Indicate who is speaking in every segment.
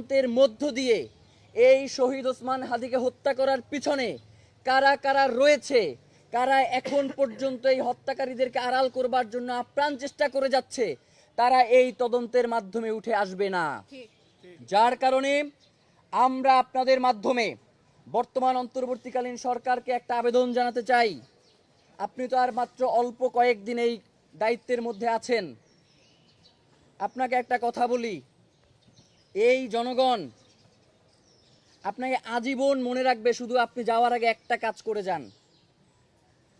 Speaker 1: তদন্তের মধ্য দিয়ে এই শহীদ ওসমান হাদিকে হত্যা করার পিছনে কারা কারা রয়েছে, কারা এখন পর্যন্ত এই হত্যাকারীদেরকে আড়াল করবার জন্য আপ্রাণ চেষ্টা করে যাচ্ছে, তারা এই তদন্তের মাধ্যমে উঠে আসবে না। যার কারণে আমরা আপনাদের মাধ্যমে বর্তমান অন্তর্বর্তীকালীন সরকারকে একটা আবেদন জানাতে চাই। আপনি তো আর মাত্র অল্প কয়েকদিন এই দায়িত্বের মধ্যে আছেন। আপনাকে একটা কথা বলি এই জনগণ, আপনাকে আজীবন মনে রাখবে শুধু আপনি যাওয়ার আগে একটা কাজ করে যান।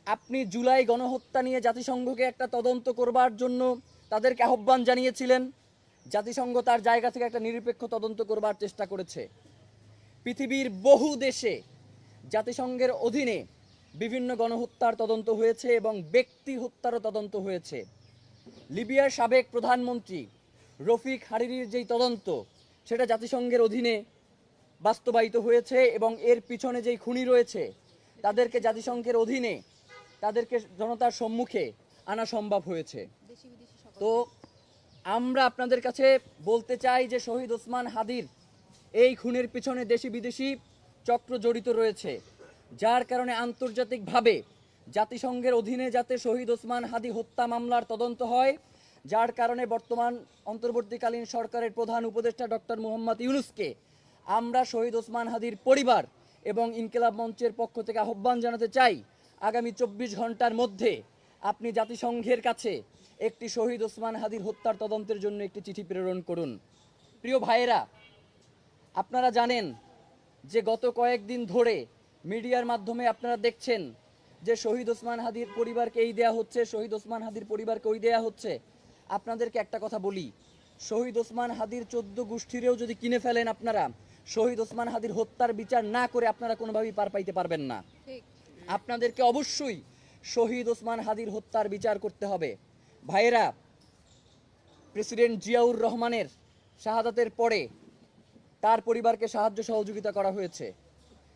Speaker 1: আপনি জুলাই গণহত্যা নিয়ে জাতিসংঘকে একটা তদন্ত করবার জন্য তাদেরকে আহ্বান জানিয়েছিলেন। জাতিসংঘ তার জায়গা থেকে একটা নিরপেক্ষ তদন্ত করবার চেষ্টা করেছে। পৃথিবীর বহু দেশে জাতিসংঘের অধীনে বিভিন্ন গণহত্যার তদন্ত হয়েছে এবং ব্যক্তি হত্যারও তদন্ত হয়েছে। লিবিয়ার সাবেক প্রধানমন্ত্রী রফিক হারিরির যেই তদন্ত সেটা জাতিসংঘের অধীনে বাস্তবায়িত হয়েছে এবং এর পিছনে যেই খুনি রয়েছে তাদেরকে জাতিসংঘের অধীনে তাদেরকে জনতার সম্মুখে আনা সম্ভব হয়েছে। তো আমরা আপনাদের কাছে বলতে চাই যে শহীদ ওসমান হাদির এই খুনের পিছনে দেশি বিদেশি চক্র জড়িত রয়েছে যার কারণে আন্তর্জাতিকভাবে জাতিসংঘের অধীনে যাতে শহীদ ওসমান হাদি হত্যা মামলার তদন্ত হয় যার কারণে বর্তমান অন্তর্বর্তীকালীন সরকারের প্রধান উপদেষ্টা ডক্টর মোহাম্মদ ইউনুসকে আমরা শহীদ ওসমান হাদির পরিবার এবং ইনকিলাব মঞ্চের পক্ষ থেকে আহ্বান জানাতে চাই, আগামী চব্বিশ ঘণ্টার মধ্যে আপনি জাতিসংঘের কাছে একটি শহীদ ওসমান হাদির হত্যার তদন্তের জন্য একটি চিঠি প্রেরণ করুন। প্রিয় ভাইয়েরা, আপনারা জানেন যে গত কয়েকদিন ধরে মিডিয়ার মাধ্যমে আপনারা দেখছেন যে শহীদ ওসমান হাদির পরিবারকে এই দেয়া হচ্ছে, শহীদ ওসমান হাদির পরিবারকে ওই দেয়া হচ্ছে। আপনাদেরকে একটা কথা বলি। শহীদ ওসমান হাদির চোদ্দ গোষ্ঠীরেও যদি কিনে ফেলেন আপনারা শহীদ ওসমান হাদির হত্যার বিচার না করে আপনারা কোনোভাবেই পার পাইতে পারবেন না। আপনাদেরকে অবশ্যই শহীদ ওসমান হাদির হত্যার বিচার করতে হবে। ভাইয়েরা প্রেসিডেন্ট জিয়াউর রহমানের শাহাদাতের পরে তার পরিবারকে সাহায্য সহযোগিতা করা হয়েছে।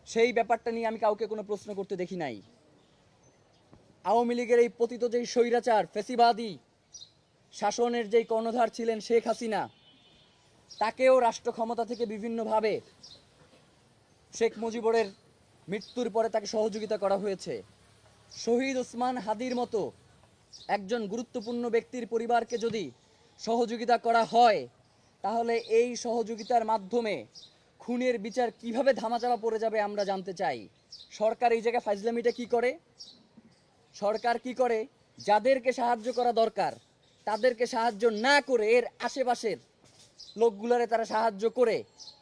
Speaker 1: সেই ব্যাপারটা নিয়ে আমি কাউকে কোনো প্রশ্ন করতে দেখি নাই। আওয়ামী লীগের এই পতিত যেই স্বৈরাচার ফেসিবাদী শাসনের যেই কর্ণধার ছিলেন শেখ হাসিনা, তাকেও রাষ্ট্র ক্ষমতা থেকে বিভিন্নভাবে শেখ মুজিবরের মৃত্যুর পরে তাকে সহযোগিতা করা হয়েছে। শহীদ ওসমান হাদির মতো একজন গুরুত্বপূর্ণ ব্যক্তির পরিবারকে যদি সহযোগিতা করা হয়, তাহলে এই সহযোগিতার মাধ্যমে খুনের বিচার কীভাবে ধামাচাপা পড়ে যাবে আমরা জানতে চাই। সরকার এই জায়গায় ফাইজলামিটা কি করে? সরকার কি করে? যাদেরকে সাহায্য করা দরকার তাদেরকে সাহায্য না করে এর আশেপাশের লোকগুলারে তারা সাহায্য করে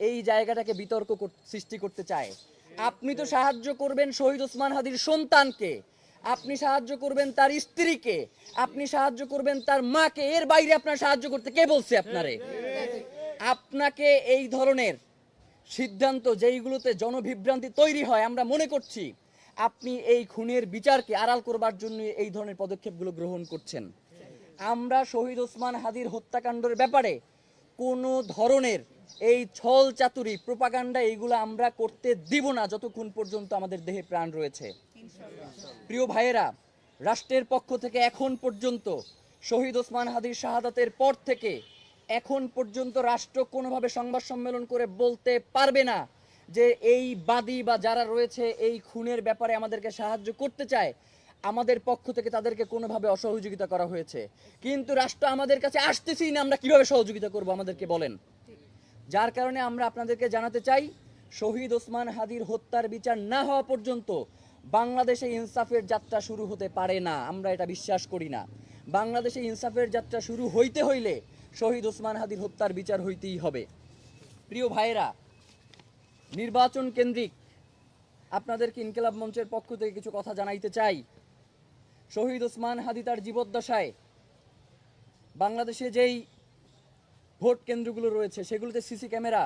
Speaker 1: এই জায়গাটাকে বিতর্ক সৃষ্টি করতে চায়। আপনি তো সাহায্য করবেন শহীদ ওসমান হাদির সন্তানকে, আপনি সাহায্য করবেন তার স্ত্রীকে, আপনি সাহায্য করবেন তার মাকে, এর বাইরে আপনার সাহায্য করতে কে বলছে আপনারে? আপনাকে এই ধরনের সিদ্ধান্ত যেইগুলোতে জনবিভ্রান্তি তৈরি হয় আমরা মনে করছি, আপনি এই খুনের বিচারকে আড়াল করবার জন্য এই ধরনের পদক্ষেপগুলো গ্রহণ করছেন। আমরা শহীদ ওসমান হাদির হত্যাকাণ্ডের ব্যাপারে কোনো ধরনের এই ছল চাতুরি, প্রোপাগান্ডা এইগুলো আমরা করতে দিব না যতক্ষণ পর্যন্ত আমাদের দেহে প্রাণ রয়েছে। প্রিয় ভাইয়েরা, রাষ্ট্রের পক্ষ থেকে এখন পর্যন্ত শহীদ ওসমান হাদির শাহাদাতের পর থেকে এখন পর্যন্ত রাষ্ট্র কোনোভাবে সংবাদ সম্মেলন করে বলতে পারবে না যে এই বাদী বা যারা রয়েছে এই খুনের ব্যাপারে আমাদেরকে সাহায্য করতে চায়। আমাদের পক্ষ থেকে তাদেরকে কোনোভাবে অসহযোগিতা করা হয়েছে। কিন্তু রাষ্ট্র আমাদের কাছে আসতেছেই না, আমরা কীভাবে সহযোগিতা করব আমাদেরকে বলেন। যার কারণে আমরা আপনাদেরকে জানাতে চাই, শহীদ ওসমান হাদির হত্যার বিচার না হওয়া পর্যন্ত বাংলাদেশে ইনসাফের যাত্রা শুরু হতে পারে না, আমরা এটা বিশ্বাস করি না। বাংলাদেশে ইনসাফের যাত্রা শুরু হইতে হইলে শহীদ ওসমান হাদির হত্যার বিচার হইতেই হবে। প্রিয় ভাইয়েরা, নির্বাচন কেন্দ্রিক আপনাদেরকে ইনকিলাব মঞ্চের পক্ষ থেকে কিছু কথা জানাইতে চাই। শহীদ ওসমান হাদি তার জীবদ্দশায় বাংলাদেশে যেই ভোট কেন্দ্রগুলো রয়েছে, সেগুলোতে সিসি ক্যামেরা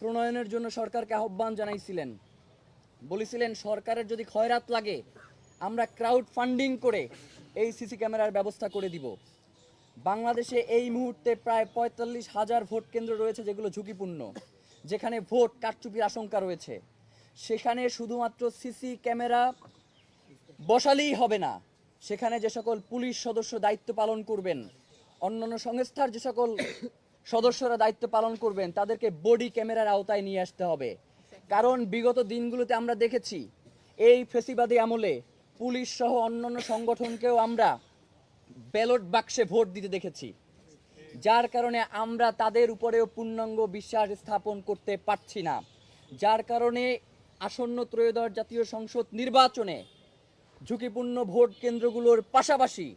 Speaker 1: প্রণয়নের জন্য সরকারকে আহ্বান জানাইছিলেন। বলেছিলেন, সরকারের যদি খয়রাত লাগে, আমরা ক্রাউড ফান্ডিং করে এই সিসি ক্যামেরার ব্যবস্থা করে দিব। বাংলাদেশে এই মুহূর্তে প্রায় পঁয়তাল্লিশ হাজার ভোট কেন্দ্র রয়েছে যেগুলো ঝুঁকিপূর্ণ, যেখানে ভোট কারচুপির আশঙ্কা রয়েছে। সেখানে শুধুমাত্র সিসি ক্যামেরা বসালেই হবে না। সেখানে যে সকল পুলিশ সদস্য দায়িত্ব পালন করবেন, অন্যান্য সংস্থার যে সকল সদস্যরা দায়িত্ব পালন করবেন, তাদেরকে বডি ক্যামেরার আওতায় নিয়ে আসতে হবে। কারণ বিগত দিনগুলোতে আমরা দেখেছি, এই ফেসিবাদী আমলে পুলিশ সহ অন্যান্য সংগঠনকেও আমরা ব্যালট বাক্সে ভোট দিতে দেখেছি। যার কারণে আমরা তাদের উপরেও পূর্ণাঙ্গ বিশ্বাস স্থাপন করতে পারছি না। যার কারণে আসন্ন ত্রয়োদশ জাতীয় সংসদ নির্বাচনে ঝুঁকিপূর্ণ ভোট কেন্দ্রগুলোর পাশাপাশি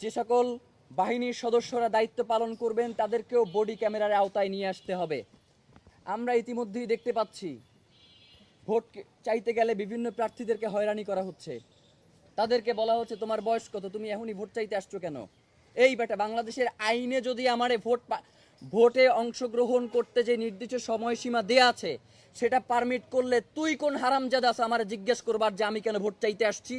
Speaker 1: যে সকল বাহিনীর সদস্যরা দায়িত্ব পালন করবেন, তাদেরকেও বডি ক্যামেরার আওতায় নিয়ে আসতে হবে। আমরা ইতিমধ্যেই দেখতে পাচ্ছি, ভোট চাইতে গেলে বিভিন্ন প্রার্থীদেরকে হয়রানি করা হচ্ছে। তাদেরকে বলা হচ্ছে, তোমার বয়স কত? তুমি এখনই ভোট চাইতে আসছো কেন? এই বেটা বাংলাদেশের আইনে যদি আমারে ভোট ভোটে অংশগ্রহণ করতে যে নির্দিষ্ট সময়সীমা দেয়া আছে, সেটা পারমিট করলে তুই কোন হারামজাদা আছে আমার জিজ্ঞেস করবার যে আমি কেন ভোট চাইতে আসছি?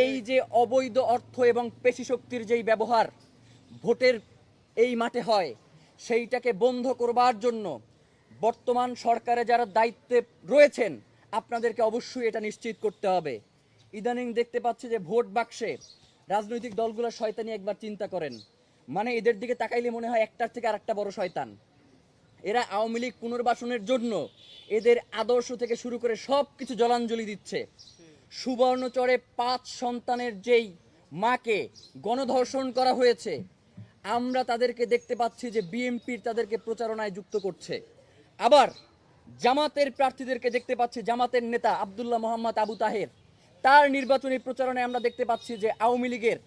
Speaker 1: এই যে অবৈধ অর্থ এবং পেশি শক্তির যেই ব্যবহার ভোটের এই মাঠে হয়, সেইটাকে বন্ধ করবার জন্য বর্তমান সরকারে যারা দায়িত্বে রয়েছেন, আপনাদেরকে অবশ্যই এটা নিশ্চিত করতে হবে। ইদানিং দেখতে পাচ্ছি যে ভোট বাক্সে রাজনৈতিক দলগুলো শয়তানি একবার চিন্তা করেন। মানে এদের দিকে তাকাইলে মনে হয় একটার থেকে আরেকটা বড় শয়তান। এরা আওয়ামী লীগ পুনর্বাসনের জন্য এদের আদর্শ থেকে শুরু করে সব কিছু জলাঞ্জলি দিচ্ছে। সুবর্ণচরে পাঁচ সন্তানের যেই মাকে গণধর্ষণ করা হয়েছে, আমরা তাদেরকে দেখতে পাচ্ছি যে বিএনপির তাদেরকে প্রচারণায় যুক্ত করছে। আবার জামাতের প্রার্থীদেরকে দেখতে পাচ্ছি, জামাতের নেতা আবদুল্লাহ মোহাম্মদ আবু তাহের। তার নির্বাচনী প্রচারণায় আমরা দেখতে পাচ্ছি যে আওয়ামী লীগের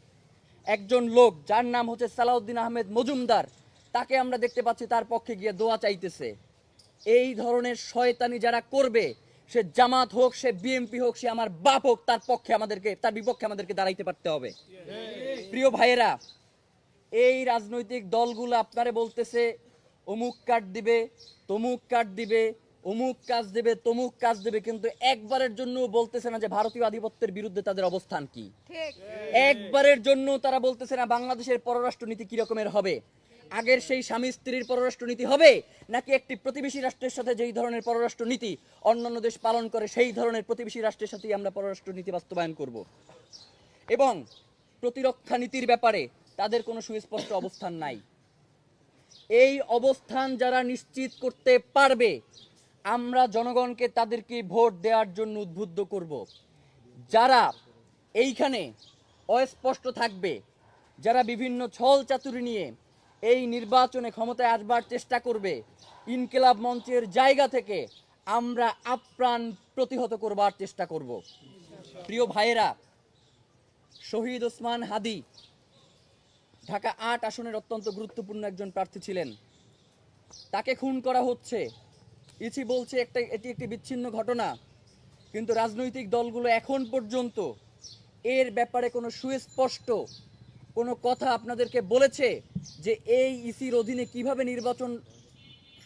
Speaker 1: একজন লোক, যার নাম হচ্ছে সালাউদ্দিন আহমেদ মজুমদার, তাকে আমরা দেখতে পাচ্ছি তার পক্ষে গিয়ে দোয়া চাইতেছে। এই ধরনের শয়তানি যারা করবে, সে জামাত হোক, সে বিএমপি হোক, সে আমার বাপ হোক, তার পক্ষে আমাদেরকে, তার বিপক্ষে আমাদেরকে দাঁড়াইতে পারতে হবে। প্রিয় ভাইয়েরা, এই রাজনৈতিক দলগুলো আপনারে বলতেছে, অমুক কার্ড দিবে, তমুক কার্ড দিবে অমুক কাজ দেবে তমুক কাজ দেবে কিন্তু একবারের জন্য বলতেছে না যে ভারতীয় আধিপত্যের বিরুদ্ধে তাদের অবস্থান কি। একবারের জন্য তারা বলতেছে না বাংলাদেশের পররাষ্ট্র নীতি কি রকমের হবে। আগের সেই স্বামী স্ত্রীর পররাষ্ট্র নীতি হবে নাকি একটি প্রতিবেশী রাষ্ট্রের সাথে যেই ধরনের পররাষ্ট্র নীতি অন্যান্য দেশ পালন করে সেই ধরনের প্রতিবেশী রাষ্ট্রের সাথেই আমরা পররাষ্ট্র নীতি বাস্তবায়ন করব। এবং প্রতিরক্ষা নীতির ব্যাপারে তাদের কোনো সুস্পষ্ট অবস্থান নাই। এই অবস্থান যারা নিশ্চিত করতে পারবে আমরা জনগণকে তাদেরকে ভোট দেওয়ার জন্য উদ্বুদ্ধ করব। যারা এইখানে অস্পষ্ট থাকবে, যারা বিভিন্ন ছল চাতুরি নিয়ে এই নির্বাচনে ক্ষমতায় আসবার চেষ্টা করবে, ইনকিলাব মঞ্চের জায়গা থেকে আমরা আপ্রাণ প্রতিহত করবার চেষ্টা করব। প্রিয় ভাইয়েরা, শহীদ ওসমান হাদি ঢাকা আট আসনের অত্যন্ত গুরুত্বপূর্ণ একজন প্রার্থী ছিলেন। তাকে খুন করা হচ্ছে ইসি বলছে একটা, এটি একটি বিচ্ছিন্ন ঘটনা। কিন্তু রাজনৈতিক দলগুলো এখন পর্যন্ত এর ব্যাপারে কোনো সুস্পষ্ট কোনো কথা আপনাদেরকে বলেছে যে এই ইসির অধীনে কীভাবে নির্বাচন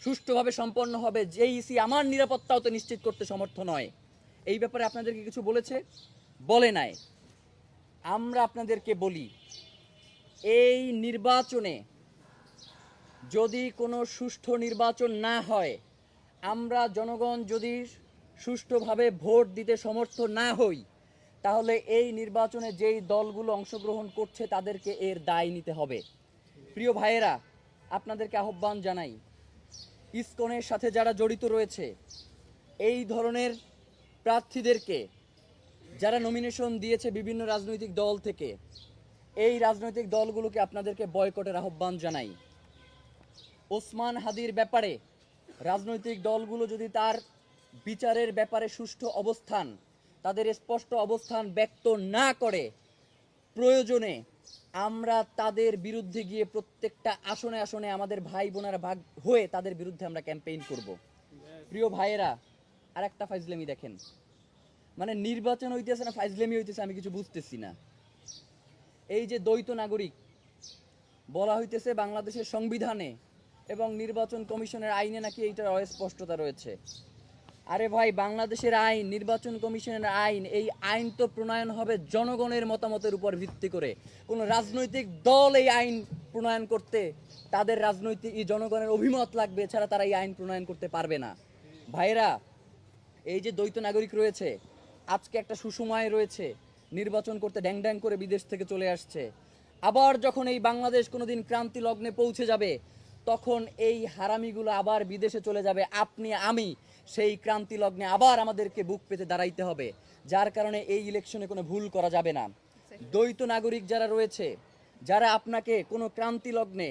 Speaker 1: সুষ্ঠুভাবে সম্পন্ন হবে, যে ইসি আমার নিরাপত্তাও তো নিশ্চিত করতে সমর্থ নয়? এই ব্যাপারে আপনাদেরকে কিছু বলেছে? বলে নাই। আমরা আপনাদেরকে বলি, এই নির্বাচনে যদি কোনো সুষ্ঠু নির্বাচন না হয় আমরা জনগণ যদি সুষ্ঠুভাবে ভোট দিতে সমর্থ না হই, তাহলে এই নির্বাচনে যেই দলগুলো অংশগ্রহণ করছে তাদেরকে এর দায় নিতে হবে। প্রিয় ভাইয়েরা, আপনাদেরকে আহ্বান জানাই, ইসকনের সাথে যারা জড়িত রয়েছে, এই ধরনের প্রার্থীদেরকে যারা নমিনেশন দিয়েছে বিভিন্ন রাজনৈতিক দল থেকে, এই রাজনৈতিক দলগুলোকে আপনাদেরকে বয়কটের আহ্বান জানাই। ওসমান হাদির ব্যাপারে রাজনৈতিক দলগুলো যদি তার বিচারের ব্যাপারে সুষ্ঠু অবস্থান, তাদের স্পষ্ট অবস্থান ব্যক্ত না করে, প্রয়োজনে আমরা তাদের বিরুদ্ধে গিয়ে প্রত্যেকটা আসনে আসনে আমাদের ভাই বোনেরা ভাগ হয়ে তাদের বিরুদ্ধে আমরা ক্যাম্পেইন করব। প্রিয় ভাইয়েরা আর একটা ফাইজলামি দেখেন। মানে নির্বাচন হইতেছে না, ফাইজলামি হইতেছে আমি কিছু বুঝতেছি না। এই যে দ্বৈত নাগরিক, বলা হইতেছে বাংলাদেশের সংবিধানে এবং নির্বাচন কমিশনের আইনে নাকি এইটার অস্পষ্টতা রয়েছে। আরে ভাই, বাংলাদেশের আইন, নির্বাচন কমিশনের আইন, এই আইন তো প্রণয়ন হবে জনগণের মতামতের উপর ভিত্তি করে। কোনো রাজনৈতিক দল এই আইন প্রণয়ন করতে, তাদের রাজনৈতিক জনগণের অভিমত লাগবে, এছাড়া তারা এই আইন প্রণয়ন করতে পারবে না। ভাইরা এই যে দ্বৈত নাগরিক রয়েছে, আজকে একটা সুসময় রয়েছে, নির্বাচন করতে ড্যাং ড্যাং করে বিদেশ থেকে চলে আসছে। আবার যখন এই বাংলাদেশ কোনোদিন ক্রান্তি লগ্নে পৌঁছে যাবে তখন এই হারামিগুলো আবার বিদেশে চলে যাবে। আপনি, আমি সেই ক্রান্তি লগ্নে আবার আমাদেরকে বুক পেতে দাঁড়াইতে হবে। যার কারণে এই ইলেকশনে কোনো ভুল করা যাবে না। দ্বৈত নাগরিক যারা রয়েছে, যারা আপনাকে কোনো ক্রান্তি লগ্নে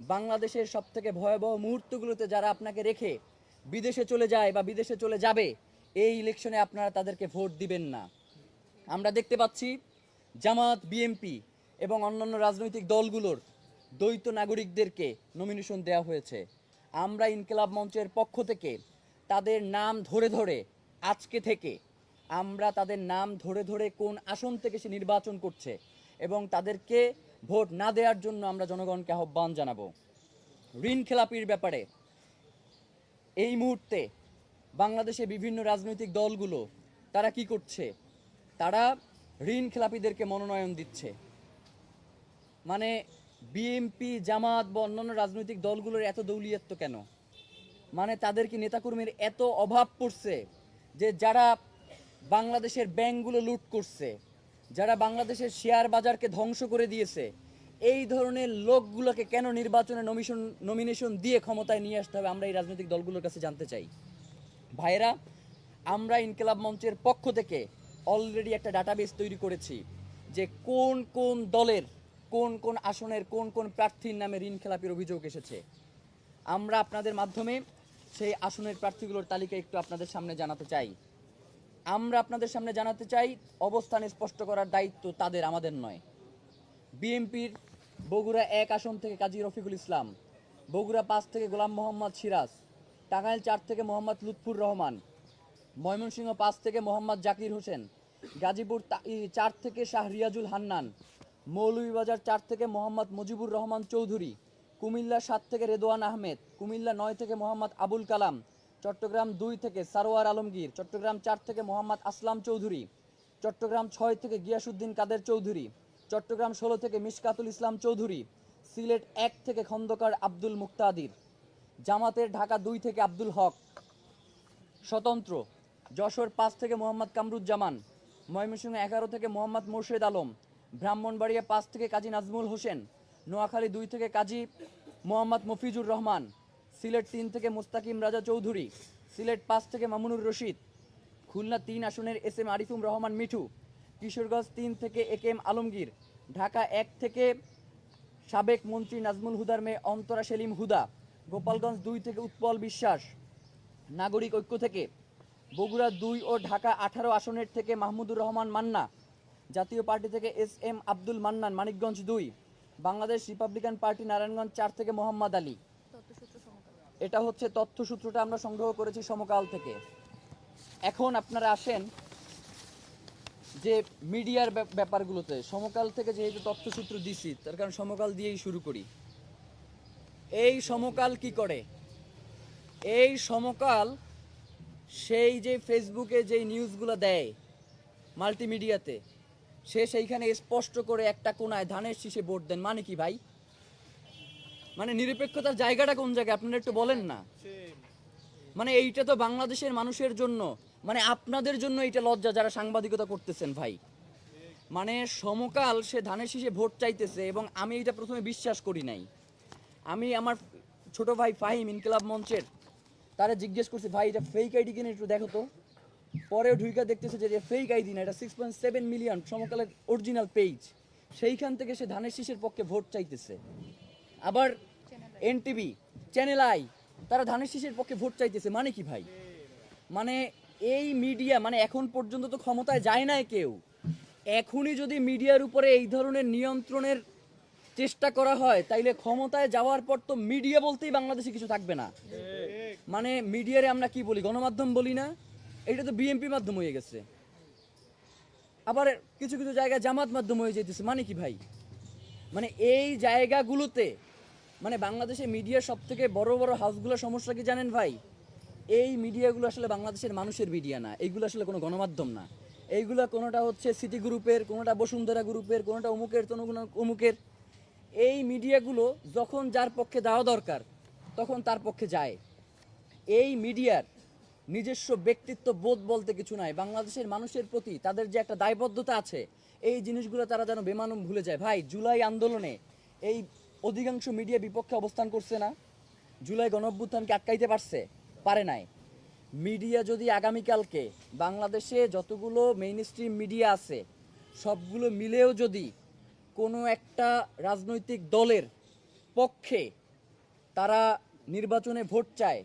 Speaker 1: বাংলাদেশের সব থেকে ভয়াবহ মুহূর্তগুলোতে যারা আপনাকে রেখে বিদেশে চলে যায় বা বিদেশে চলে যাবে, এই ইলেকশনে আপনারা তাদেরকে ভোট দিবেন না। আমরা দেখতে পাচ্ছি জামাত বিএমপি এবং অন্যান্য রাজনৈতিক দলগুলোর দ্বৈত নাগরিকদেরকে নমিনেশন দেওয়া হয়েছে। আমরা ইনকিলাব মঞ্চের পক্ষ থেকে তাদের নাম ধরে ধরে আজকে থেকে আমরা তাদের নাম ধরে ধরে কোন আসন থেকে সে নির্বাচন করছে এবং তাদেরকে ভোট না দেওয়ার জন্য আমরা জনগণকে আহ্বান জানাব। ঋণ খেলাপির ব্যাপারে এই মুহূর্তে বাংলাদেশে বিভিন্ন রাজনৈতিক দলগুলো তারা কি করছে? তারা ঋণ খেলাপিদেরকে মনোনয়ন দিচ্ছে। মানে বিএমপি জামাত বা অন্যান্য রাজনৈতিক দলগুলোর এত দৌলিয়াত্ব কেন? মানে তাদের কি নেতাকর্মীর এত অভাব পড়ছে যে যারা বাংলাদেশের ব্যাংকগুলো লুট করছে, যারা বাংলাদেশের শেয়ার বাজারকে ধ্বংস করে দিয়েছে, এই ধরনের লোকগুলোকে কেন নির্বাচনে নমিশন নমিনেশন দিয়ে ক্ষমতায় নিয়ে আসতে হবে আমরা এই রাজনৈতিক দলগুলোর কাছে জানতে চাই। ভাইরা আমরা ইনকিলাব মঞ্চের পক্ষ থেকে অলরেডি একটা ডাটাবেস তৈরি করেছি যে কোন কোন দলের কোন কোন আসনের কোন কোন প্রার্থীর নামে ঋণ খেলাপির অভিযোগ এসেছে? আমরা আপনাদের মাধ্যমে সেই আসনের প্রার্থীগুলোর তালিকা একটু আপনাদের সামনে জানাতে চাই। আমরা আপনাদের সামনে জানাতে চাই, অবস্থান স্পষ্ট করার দায়িত্ব তাদের, আমাদের নয়। বিএনপির বগুড়া এক আসন থেকে কাজী রফিকুল ইসলাম, বগুড়া পাঁচ থেকে গোলাম মোহাম্মদ সিরাজ, টাঙ্গাইল চার থেকে মোহাম্মদ লুৎফুর রহমান, ময়মনসিংহ পাঁচ থেকে মোহাম্মদ জাকির হোসেন, গাজীপুর চার থেকে শাহ রিয়াজুল হান্নান মৌলভীবাজার চার থেকে মোহাম্মদ মুজিবুর রহমান চৌধুরী, কুমিল্লা সাত থেকে রেদোয়ান আহমেদ, কুমিল্লা নয় থেকে মোহাম্মদ আবুল কালাম, চট্টগ্রাম দুই থেকে সারোয়ার আলমগীর, চট্টগ্রাম চার থেকে মোহাম্মদ আসলাম চৌধুরী, চট্টগ্রাম ছয় থেকে গিয়াসুদ্দিন কাদের চৌধুরী, চট্টগ্রাম ষোলো থেকে মিশকাতুল ইসলাম চৌধুরী, সিলেট এক থেকে খন্দকার আব্দুল মুক্তাদির, জামাতের ঢাকা দুই থেকে আব্দুল হক। স্বতন্ত্র, যশোর পাঁচ থেকে মোহাম্মদ কামরুজ্জামান, ময়মনসিংহ এগারো থেকে মোহাম্মদ মোর্শেদ আলম ব্রাহ্মণবাড়িয়া পাঁচ থেকে কাজী নাজমুল হোসেন, নোয়াখালী দুই থেকে কাজী মোহাম্মদ মফিজুর রহমান, সিলেট তিন থেকে মুস্তাকিম রাজা চৌধুরী, সিলেট পাঁচ থেকে মামুনুর রশিদ, খুলনা তিন আসনের এস এম আরিফুম রহমান মিঠু, কিশোরগঞ্জ তিন থেকে এ কে এম আলমগীর, ঢাকা এক থেকে সাবেক মন্ত্রী নাজমুল হুদার মেয়ে অন্তরা সেলিম হুদা, গোপালগঞ্জ দুই থেকে উৎপল বিশ্বাস, নাগরিক ঐক্য থেকে, বগুড়া দুই ও ঢাকা আঠারো আসনের থেকে মাহমুদুর রহমান মান্না জাতীয় পার্টি থেকে এস এম আব্দুল মান্নান, মানিকগঞ্জ দুই, বাংলাদেশ রিপাবলিকান পার্টি নারায়ণগঞ্জ চার থেকে মোহাম্মদ আলী। এটা হচ্ছে তথ্যসূত্রটা আমরা সংগ্রহ করেছি সমকাল থেকে। এখন আপনারা আসেন যে মিডিয়ার ব্যাপ- ব্যাপারগুলোতে। সমকাল থেকে যেহেতু তথ্যসূত্র দিছি, তার কারণ সমকাল দিয়েই শুরু করি। এই সমকাল কি করে? এই সমকাল সেই যে ফেসবুকে যেই নিউজগুলো দেয় মাল্টিমিডিয়াতে সে সেইখানে স্পষ্ট করে একটা কোনায় ধানের শীষে ভোট দেন। মানে কি ভাই? মানে নিরপেক্ষতার জায়গাটা কোন জায়গায়? আপনারা একটু বলেন না। মানে এইটা তো বাংলাদেশের মানুষের জন্য মানে আপনাদের জন্য এটা লজ্জা যারা সাংবাদিকতা করতেছেন ভাই। মানে সমকাল সে ধানের শীষে ভোট চাইতেছে এবং আমি এটা প্রথমে বিশ্বাস করি নাই। আমি আমার ছোট ভাই ফাহিম ইনকিলাব মঞ্চের, তারা জিজ্ঞেস করছে, ভাই, এটা ফেক আইডি কিনে একটু দেখো তো। পরে ঢুইকা দেখতেছে যে ফেক আইডি না, এটা সিক্স পয়েন্ট সেভেন মিলিয়ন সমকালের অরিজিনাল পেজ সেইখান থেকে সে ধানের শীষের পক্ষে ভোট চাইতেছে। আবার এনটিভি চ্যানেল আই তারা ধানের শীষের পক্ষে ভোট চাইতেছে। মানে কি ভাই? মানে এই মিডিয়া মানে এখন পর্যন্ত তো ক্ষমতায় যায় নাই কেউ। এখনই যদি মিডিয়ার উপরে এই ধরনের নিয়ন্ত্রণের চেষ্টা করা হয়, তাইলে ক্ষমতায় যাওয়ার পর তো মিডিয়া বলতেই বাংলাদেশে কিছু থাকবে না। মানে মিডিয়ারে আমরা কি বলি? গণমাধ্যম বলি না? এটা তো বিএনপি মাধ্যম হয়ে গেছে। আবার কিছু কিছু জায়গায় জামাত মাধ্যম হয়ে যেতেছে। মানে কি ভাই? মানে এই জায়গাগুলোতে মানে বাংলাদেশে মিডিয়ার সব থেকে বড় বড় হাউসগুলোর সমস্যা কি জানেন ভাই? এই মিডিয়াগুলো আসলে বাংলাদেশের মানুষের মিডিয়া না। এইগুলো আসলে কোনো গণমাধ্যম না। এইগুলো কোনোটা হচ্ছে সিটি গ্রুপের কোনোটা বসুন্ধরা গ্রুপের কোনোটা অমুকের তো অমুকের। এই মিডিয়াগুলো যখন যার পক্ষে দেওয়া দরকার, তখন তার পক্ষে যায়। এই মিডিয়ার নিজস্ব ব্যক্তিত্ব বোধ বলতে কিছু নাই। বাংলাদেশের মানুষের প্রতি তাদের যে একটা দায়বদ্ধতা আছে, এই জিনিসগুলো তারা যেন বেমানুম ভুলে যায়। ভাই, জুলাই আন্দোলনে এই অধিকাংশ মিডিয়া বিপক্ষে অবস্থান করছে না? জুলাই গণঅভ্যুত্থানকে আটকাইতে পারছে? পারে নাই। মিডিয়া যদি আগামীকালকে বাংলাদেশে যতগুলো মেইন স্ট্রিম মিডিয়া আছে, সবগুলো মিলেও যদি কোনো একটা রাজনৈতিক দলের পক্ষে তারা নির্বাচনে ভোট চায়,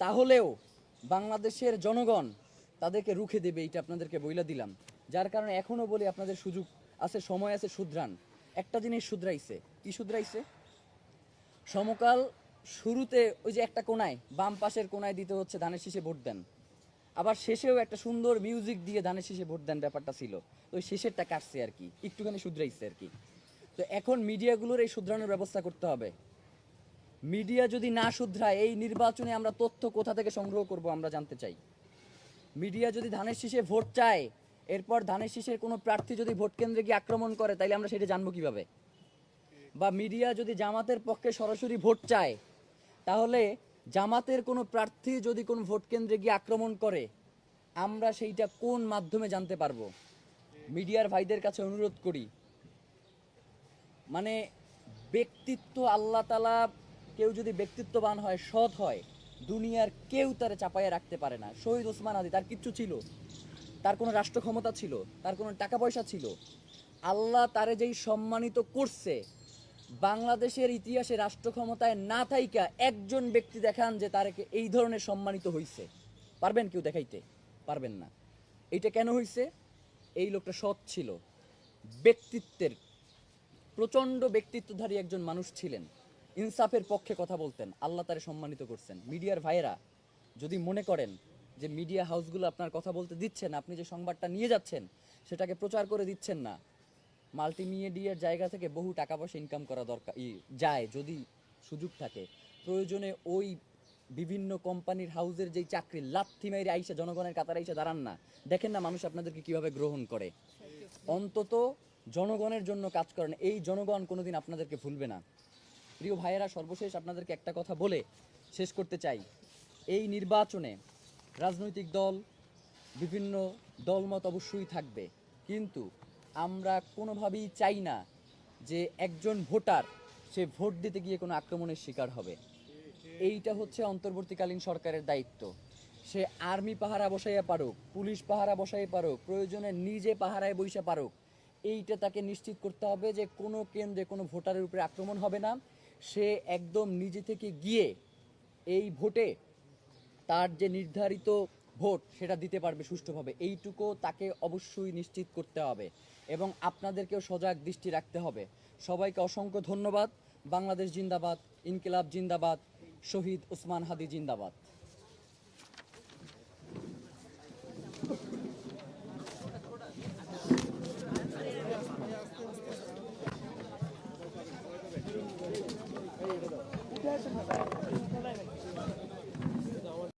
Speaker 1: তাহলেও বাংলাদেশের জনগণ তাদেরকে রুখে দেবে, এইটা আপনাদেরকে বইলা দিলাম। যার কারণে এখনও বলি আপনাদের সুযোগ আছে, সময় আছে, শুধরান। একটা জিনিস শুধরাইছে। কি শুধরাইছে? সমকাল শুরুতে ওই যে একটা কোনায়, বাম পাশের কোনায় দিতে হচ্ছে, ধানের শীষে ভোট দেন। আবার শেষেও একটা সুন্দর মিউজিক দিয়ে ধানের শীষে ভোট দেন ব্যাপারটা ছিল। ওই শেষেরটা কাটছে আর কি, একটুখানি শুধরাইছে আর কি। তো এখন মিডিয়াগুলোর এই শুধরানোর ব্যবস্থা করতে হবে। মিডিয়া যদি না শুধরায়, এই নির্বাচনে আমরা তথ্য কোথা থেকে সংগ্রহ করব আমরা জানতে চাই। মিডিয়া যদি ধানের শীষে ভোট চায়, এরপর ধানের শীষের কোনো প্রার্থী যদি ভোট কেন্দ্রে গিয়ে আক্রমণ করে, তাইলে আমরা সেটা জানব কীভাবে? বা মিডিয়া যদি জামাতের পক্ষে সরাসরি ভোট চায়, তাহলে জামাতের কোনো প্রার্থী যদি কোনো ভোট কেন্দ্রে গিয়ে আক্রমণ করে, আমরা সেইটা কোন মাধ্যমে জানতে পারব? মিডিয়ার ভাইদের কাছে অনুরোধ করি। মানে ব্যক্তিত্ব আল্লাহ তালা কেউ যদি ব্যক্তিত্ববান হয়, সৎ হয়, দুনিয়ার কেউ তারে চাপাইয়া রাখতে পারে না। শহীদ ওসমান আদি তার কিচ্ছু ছিল। তার কোনো রাষ্ট্র ক্ষমতা ছিল, তার কোনো টাকা পয়সা ছিল। আল্লাহ তারে যেই সম্মানিত করছে, বাংলাদেশের ইতিহাসে রাষ্ট্র ক্ষমতায় না থাইকা একজন ব্যক্তি দেখান যে তার এই ধরনের সম্মানিত হইছে। পারবেন কেউ দেখাইতে? পারবেন না। এইটা কেন হইছে? এই লোকটা সৎ ছিল। ব্যক্তিত্বের, প্রচণ্ড ব্যক্তিত্বধারী একজন মানুষ ছিলেন। ইনসাফের পক্ষে কথা বলতেন, আল্লাহ তারে সম্মানিত করছেন। মিডিয়ার ভাইয়েরা, যদি মনে করেন যে মিডিয়া হাউসগুলো আপনার কথা বলতে দিচ্ছেন, আপনি যে সংবাদটা নিয়ে যাচ্ছেন, সেটাকে প্রচার করে দিচ্ছেন না, মাল্টিমিডিয়ার জায়গা থেকে বহু টাকা পয়সা ইনকাম করা দরকার যায় যদি সুযোগ থাকে। প্রয়োজনে ওই বিভিন্ন কোম্পানির হাউসের যেই চাকরি, লাথি মেরে আইসা জনগণের কাতারে আইসা দাঁড়ান না। দেখেন না মানুষ আপনাদেরকে কীভাবে গ্রহণ করে। অন্তত জনগণের জন্য কাজ করেন, এই জনগণ কোনোদিন আপনাদেরকে ভুলবে না। প্রিয় ভাইয়েরা, সর্বশেষ আপনাদেরকে একটা কথা বলে শেষ করতে চাই। এই নির্বাচনে রাজনৈতিক দল, বিভিন্ন দলমত অবশ্যই থাকবে। কিন্তু আমরা কোনোভাবেই চাই না যে একজন ভোটার, সে ভোট দিতে গিয়ে কোনো আক্রমণের শিকার হবে। এইটা হচ্ছে অন্তর্বর্তীকালীন সরকারের দায়িত্ব। সে আর্মি পাহারা বসাইয়া পারুক, পুলিশ পাহারা বসাই পারুক, প্রয়োজনে নিজে পাহারায় বইসা পারুক, এইটা তাকে নিশ্চিত করতে হবে যে কোনো কেন্দ্রে কোনো ভোটারের উপরে আক্রমণ হবে না। সে একদম নিজে থেকে গিয়ে এই ভোটে তার যে নির্ধারিত ভোট সেটা দিতে পারবে সুষ্ঠুভাবে। এইটুকু তাকে অবশ্যই নিশ্চিত করতে হবে এবং আপনাদেরকেও সজাগ দৃষ্টি রাখতে হবে। সবাইকে অসংখ্য ধন্যবাদ। বাংলাদেশ জিন্দাবাদ, ইনকিলাব জিন্দাবাদ, শহীদ ওসমান হাদি জিন্দাবাদ।